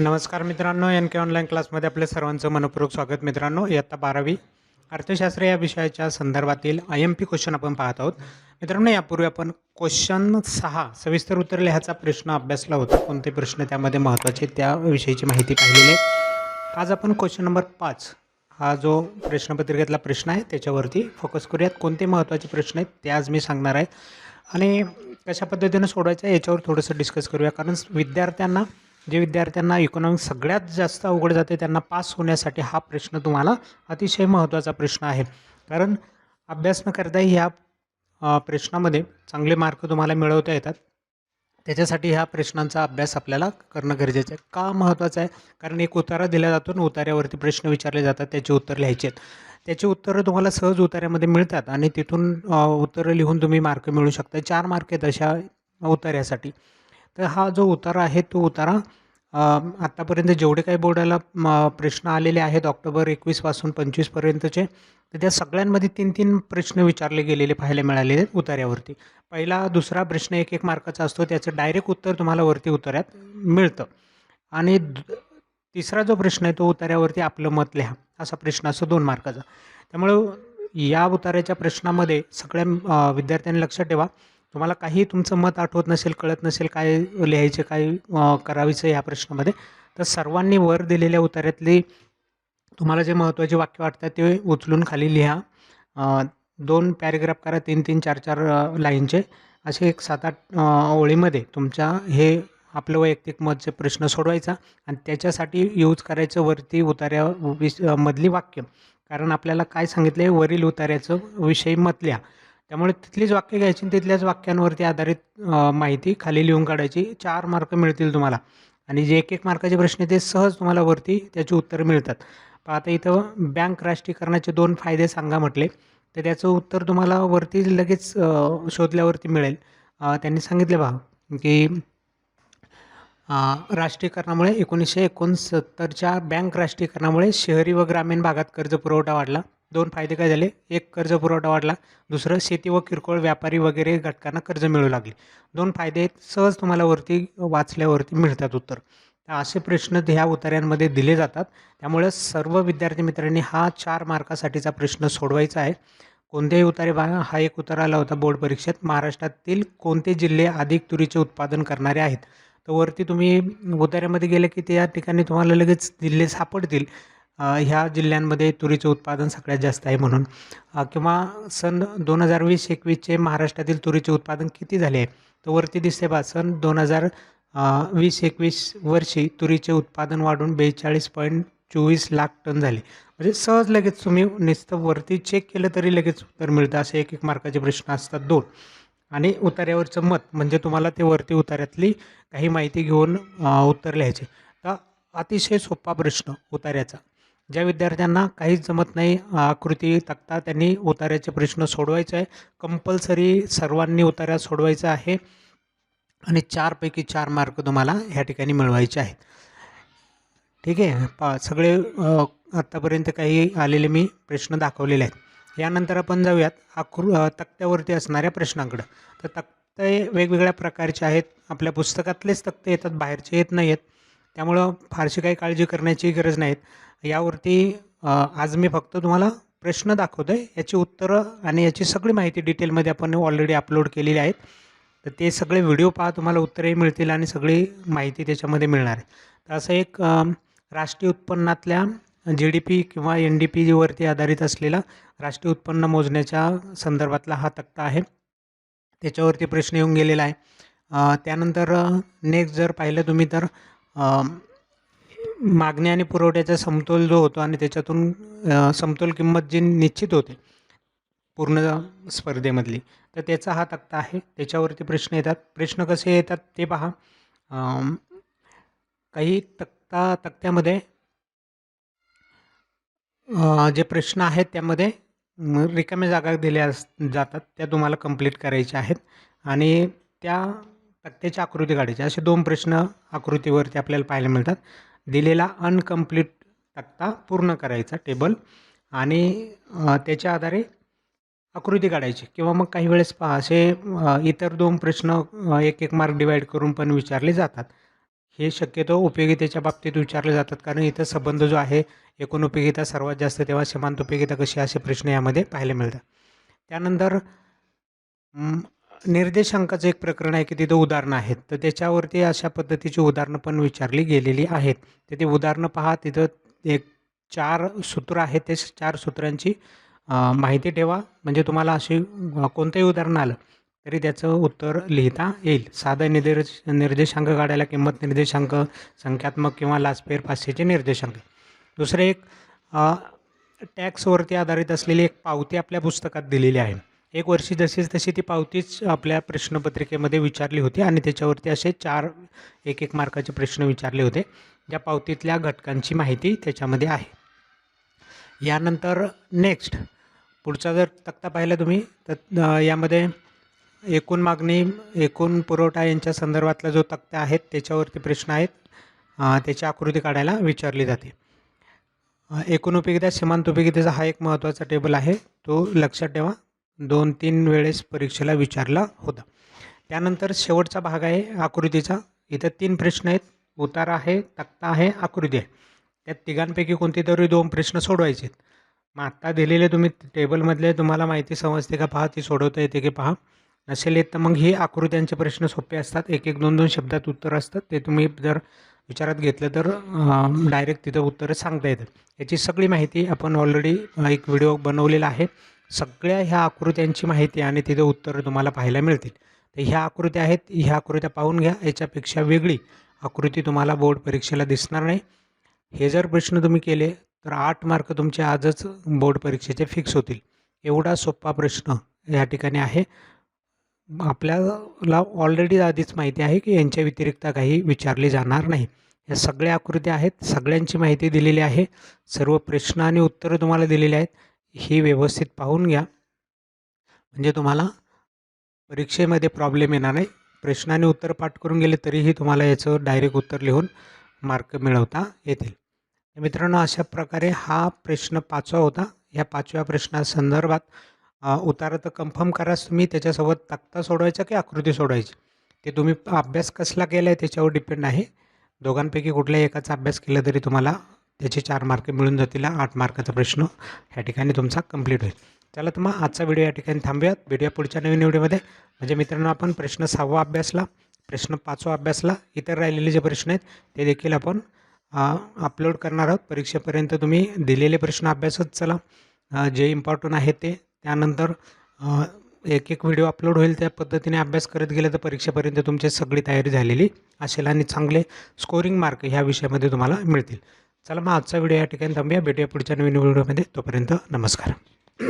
नमस्कार मित्रांनो एन के ऑनलाईन क्लासमध्ये आपल्या सर्वांचं मनपूर्वक स्वागत मित्रांनो. इयत्ता बारावी अर्थशास्त्र या विषयाच्या संदर्भातील आय एम पी क्वेश्चन आपण पाहत आहोत. मित्रांनो यापूर्वी आपण क्वेश्चन सहा सविस्तर उत्तर लिहायचा प्रश्न अभ्यासला होता. कोणते प्रश्न त्यामध्ये महत्त्वाचे त्याविषयीची माहिती पाहिलेली आहे. आज आपण क्वेश्चन नंबर पाच हा जो प्रश्नपत्रिकेतला प्रश्न आहे त्याच्यावरती फोकस करूयात. कोणते महत्त्वाचे प्रश्न आहेत ते आज मी सांगणार आहे. आणि कशा पद्धतीनं सोडवायचं आहे याच्यावर थोडंसं डिस्कस करूया. कारण विद्यार्थ्यांना जे विद्यार्थ्यांना इकॉनॉमिक्स सगळ्यात जास्त अवघड जाते त्यांना पास होण्यासाठी हा प्रश्न तुम्हाला अतिशय महत्त्वाचा प्रश्न आहे. कारण अभ्यास न करता ह्या प्रश्नामध्ये चांगले मार्क तुम्हाला मिळवता येतात. त्याच्यासाठी ह्या प्रश्नांचा अभ्यास आपल्याला करणं गरजेचं आहे. का महत्त्वाचं आहे? कारण एक उतारा दिला जातो आणि उतार्यावरती प्रश्न विचारले जातात त्याचे उत्तर लिहायचे आहेत. त्याची उत्तरं तुम्हाला सहज उतार्यामध्ये मिळतात आणि तिथून उत्तरं लिहून तुम्ही मार्क मिळू शकता. चार मार्क आहेत अशा उतार्यासाठी तर हा जो उतारा आहे तो उतारा आत्तापर्यंत जेवढे काही बोर्डाला म, प्रश्न आलेले आहेत ऑक्टोबर एकवीसपासून पंचवीसपर्यंतचे तर त्या सगळ्यांमध्ये तीन तीन प्रश्न विचारले गेलेले पाहायला मिळालेले आहेत उतार्यावरती पहिला दुसरा प्रश्न एक एक मार्काचा असतो त्याचं डायरेक्ट उत्तर तुम्हाला वरती उतार्यात मिळतं. आणि दु- तिसरा जो प्रश्न आहे तो उतार्यावरती आपलं मत लिहा असा प्रश्न असतो दोन मार्काचा. त्यामुळं या उतार्याच्या प्रश्नामध्ये सगळ्या विद्यार्थ्यांनी लक्षात ठेवा. तुम्हाला काही तुमचं मत आठवत नसेल कळत नसेल काय लिहायचे काय करावीचं या प्रश्नामध्ये तर सर्वांनी वर दिलेल्या उतार्यातली तुम्हाला जे महत्त्वाचे वाक्य वाटतात ते उचलून खाली लिहा. दोन पॅरेग्राफ करा तीन तीन चार चार लाईनचे. असे एक सात आठ ओळीमध्ये तुमच्या हे आपलं वैयक्तिक मतचे प्रश्न सोडवायचा आणि त्याच्यासाठी यूज करायचं वरती उतार्या विस मधली वाक्य. कारण आपल्याला काय सांगितलं आहे वरील उतार्याचं विषयी मत लिहा. त्यामुळे तिथलीच वाक्य घ्यायची आणि तिथल्याच वाक्यांवरती आधारित माहिती खाली लिहून काढायची. चार मार्क मिळतील तुम्हाला. आणि जे एक एक मार्काचे प्रश्न आहे ते सहज तुम्हाला वरती त्याची उत्तरं मिळतात. पण आता इथं बँक राष्ट्रीयकरणाचे दोन फायदे सांगा म्हटले. तर त्याचं उत्तर तुम्हाला वरती लगेच शोधल्यावरती मिळेल. त्यांनी सांगितले बा की राष्ट्रीयकरणामुळे एकोणीसशे एकोणसत्तरच्या बँक राष्ट्रीयकरणामुळे शहरी व ग्रामीण भागात कर्ज पुरवठा वाढला. दोन फायदे काय झाले? एक कर्ज पुरवठा वाढला. दुसरं शेती व किरकोळ व्यापारी वगैरे घटकांना कर्ज मिळू लागले. दोन फायदे आहेत, सहज तुम्हाला वरती वाचल्यावरती मिळतात उत्तर. तर असे प्रश्न ह्या उतार्यांमध्ये दिले जातात. त्यामुळे सर्व विद्यार्थी मित्रांनी हा चार मार्कासाठीचा प्रश्न सोडवायचा आहे. कोणत्याही उतारे बघा. हा एक उतार आला होता बोर्ड परीक्षेत. महाराष्ट्रातील कोणते जिल्हे अधिक तुरीचे उत्पादन करणारे आहेत? तर वरती तुम्ही उतार्यामध्ये गेले की त्या ठिकाणी तुम्हाला लगेच जिल्हे सापडतील. ह्या जिल्ह्यांमध्ये तुरीचं उत्पादन सगळ्यात जास्त आहे म्हणून. किंवा सन दोन हजार वीस एकवीसचे महाराष्ट्रातील तुरीचे उत्पादन किती झाले आहे? तर वरती दिसते बा सन दोन हजार वीस एकवीस वर्षी तुरीचे उत्पादन वाढून बेचाळीस पॉईंट चोवीस लाख टन झाले. म्हणजे सहज लगेच तुम्ही नुसतं वरती चेक केलं तरी लगेच उत्तर मिळतं असे एक एक मार्काचे प्रश्न असतात दोन. आणि उतार्यावरचं मत म्हणजे तुम्हाला ते वरती उतार्यातली काही माहिती घेऊन उत्तर लिहायचे. तर अतिशय सोपा प्रश्न उतार्याचा ज्या विद्यार्थ्यांना काहीच जमत नाही आकृती तक्ता त्यांनी उतार्याचे प्रश्न सोडवायचे आहे. कंपल्सरी सर्वांनी उताऱ्या सोडवायचा आहे. आणि चारपैकी चार मार्क तुम्हाला ह्या ठिकाणी मिळवायचे आहेत. ठीक आहे? पा सगळे आत्तापर्यंत काही आलेले मी प्रश्न दाखवलेले आहेत. यानंतर आपण जाऊयात आकृ तक्त्यावरती असणाऱ्या प्रश्नांकडं. तर तक्ते वेगवेगळ्या प्रकारचे आहेत. आपल्या पुस्तकातलेच तक्ते येतात बाहेरचे येत नाही आहेत त्यामुळं फारशी काही काळजी करण्याची गरज नाहीत. यावरती आज मी फक्त तुम्हाला प्रश्न दाखवतो आहे याची उत्तरं आणि याची सगळी माहिती डिटेलमध्ये आपण ऑलरेडी अपलोड केलेली आहेत. तर ते सगळे व्हिडिओ पहा तुम्हाला उत्तरही मिळतील आणि सगळी माहिती त्याच्यामध्ये मिळणार आहे. तर असं एक राष्ट्रीय उत्पन्नातल्या जी डी पी किंवा एन डी पीवरती आधारित असलेला राष्ट्रीय उत्पन्न मोजण्याच्या संदर्भातला हा तक्ता आहे. त्याच्यावरती प्रश्न येऊन गेलेला आहे. त्यानंतर नेक्स्ट जर पाहिलं तुम्ही तर मागणी आणि पुरवठ्याचा समतोल जो होतो आणि त्याच्यातून समतोल किंमत जी निश्चित होते पूर्ण स्पर्धेमधली तर त्याचा हा तक्ता आहे. त्याच्यावरती प्रश्न येतात. प्रश्न कसे येतात ते पहा. काही तक्ता तक्त्यामध्ये जे प्रश्न आहेत त्यामध्ये रिकाम्या जागा दिल्या अस जातात. त्या तुम्हाला कंप्लीट करायच्या आहेत. आणि त्या तक्त्याच्या आकृती काढायची असे दोन प्रश्न आकृतीवरती आपल्याला पाहायला मिळतात. दिलेला अनकम्प्लीट तक्ता पूर्ण करायचा टेबल आणि त्याच्या आधारे आकृती काढायची. किंवा मग काही वेळेस पहा असे इतर दोन प्रश्न एक एक मार्क डिवाईड करून पण विचारले जातात. हे शक्यतो उपयोगितेच्या बाबतीत विचारले जातात. कारण इथं संबंध जो आहे एकूण उपयोगिता सर्वात जास्त तेव्हा समांत उपयोगिता कशी असे प्रश्न यामध्ये पाहायला मिळतात. त्यानंतर निर्देशांकाचं एक प्रकरण आहे की तिथं उदाहरणं आहेत. तर त्याच्यावरती अशा पद्धतीची उदाहरणं पण विचारली गेलेली आहेत. तर ते उदाहरणं पहा तिथं एक चार सूत्र आहेत. ते चार सूत्रांची माहिती ठेवा. म्हणजे तुम्हाला अशी कोणतंही उदाहरण आलं तरी त्याचं उत्तर लिहिता येईल. साधं निर्देश निर्देशांक काढायला किंमत निर्देशांक संख्यात्मक किंवा लाचपेर पाचशेचे निर्देशांक. दुसरं एक टॅक्सवरती आधारित असलेली एक पावती आपल्या पुस्तकात दिलेली आहे. एक वर्षी जशीच तशी ती पावतीच आपल्या प्रश्नपत्रिकेमध्ये विचारली होती आणि त्याच्यावरती असे चार एक एक मार्काचे प्रश्न विचारले होते. ज्या पावतीतल्या घटकांची माहिती त्याच्यामध्ये आहे. यानंतर नेक्स्ट पुढचा जर तक्ता पाहिला तुम्ही तर यामध्ये एकूण मागणी एकूण पुरवठा यांच्या संदर्भातला जो तक्ता आहे त्याच्यावरती प्रश्न आहेत. त्याची आकृती काढायला विचारली जाते. एकूण उपयोगिता सीमांत उपयोगितेचा हा एक महत्त्वाचा टेबल आहे. तो लक्षात ठेवा. दोन तीन वेळेस परीक्षेला विचारला होता. त्यानंतर शेवटचा भाग आहे आकृतीचा. इथं तीन प्रश्न आहेत. उतार आहे तक्ता आहे आकृती आहे. त्यात तिघांपैकी कोणते तरी दोन प्रश्न सोडवायचे आहेत. मग आत्ता दिलेले तुम्ही टेबलमधले तुम्हाला माहिती समजते का? पहा ती सोडवता येते की पहा. नसेल येत तर मग ही आकृत्यांचे प्रश्न सोपे असतात. एक एक दोन दोन शब्दात उत्तर असतात. ते तुम्ही जर विचारात घेतलं तर डायरेक्ट तिथं उत्तरं सांगता येतं याची सगळी माहिती आपण ऑलरेडी एक व्हिडिओ बनवलेला आहे. सगळ्या ह्या आकृत्यांची माहिती आणि तिथे उत्तरं तुम्हाला पाहायला मिळतील. तर ह्या आकृत्या आहेत ह्या आकृत्या पाहून घ्या याच्यापेक्षा वेगळी आकृती तुम्हाला बोर्ड परीक्षेला दिसणार नाही. हे जर प्रश्न तुम्ही केले तर आठ मार्क तुमचे आजच बोर्ड परीक्षेचे फिक्स होतील. एवढा सोपा प्रश्न या ठिकाणी आहे. आपल्याला ऑलरेडी आधीच माहिती आहे की यांच्या व्यतिरिक्त काही विचारले जाणार नाही. या सगळ्या आकृत्या आहेत सगळ्यांची माहिती दिलेली आहे. सर्व प्रश्न आणि उत्तरं तुम्हाला दिलेली आहेत. ही व्यवस्थित पाहून घ्या. म्हणजे तुम्हाला परीक्षेमध्ये प्रॉब्लेम येणार नाही. प्रश्नाने उत्तर पाठ करून गेले तरीही तुम्हाला याचं डायरेक्ट उत्तर लिहून मार्क मिळवता येतील. मित्रांनो अशा प्रकारे हा प्रश्न पाचवा होता. या पाचव्या प्रश्नासंदर्भात उतारा तर कन्फर्म कराच तुम्ही. त्याच्यासोबत तक्ता सोडवायचा की आकृती सोडवायची? ते तुम्ही अभ्यास कसला केला आहे त्याच्यावर डिपेंड आहे. दोघांपैकी कुठल्याही एकाचा अभ्यास केला तरी तुम्हाला त्याचे चार मार्क मिळून जातील आठ मार्काचा प्रश्न ह्या ठिकाणी तुमचा कंप्लीट होईल. चला तर मग आजचा व्हिडिओ या ठिकाणी थांबूयात. व्हिडिओ पुढच्या नवीन व्हिडिओमध्ये. म्हणजे मित्रांनो आपण प्रश्न सहावा अभ्यासला प्रश्न पाचवा अभ्यासला इतर राहिलेले जे प्रश्न आहेत ते देखील आपण अपलोड करणार आहोत. परीक्षेपर्यंत तुम्ही दिलेले प्रश्न अभ्यासच चला. जे इम्पॉर्टंट आहे ते. त्यानंतर एक एक व्हिडिओ अपलोड होईल त्या पद्धतीने अभ्यास करत गेलं तर परीक्षेपर्यंत तुमची सगळी तयारी झालेली असेल आणि चांगले स्कोरिंग मार्क ह्या विषयामध्ये तुम्हाला मिळतील. चला मग आजचा व्हिडिओ या ठिकाणी थांबूया. भेटूया पुढच्या नवीन व्हिडिओमध्ये. तोपर्यंत नमस्कार.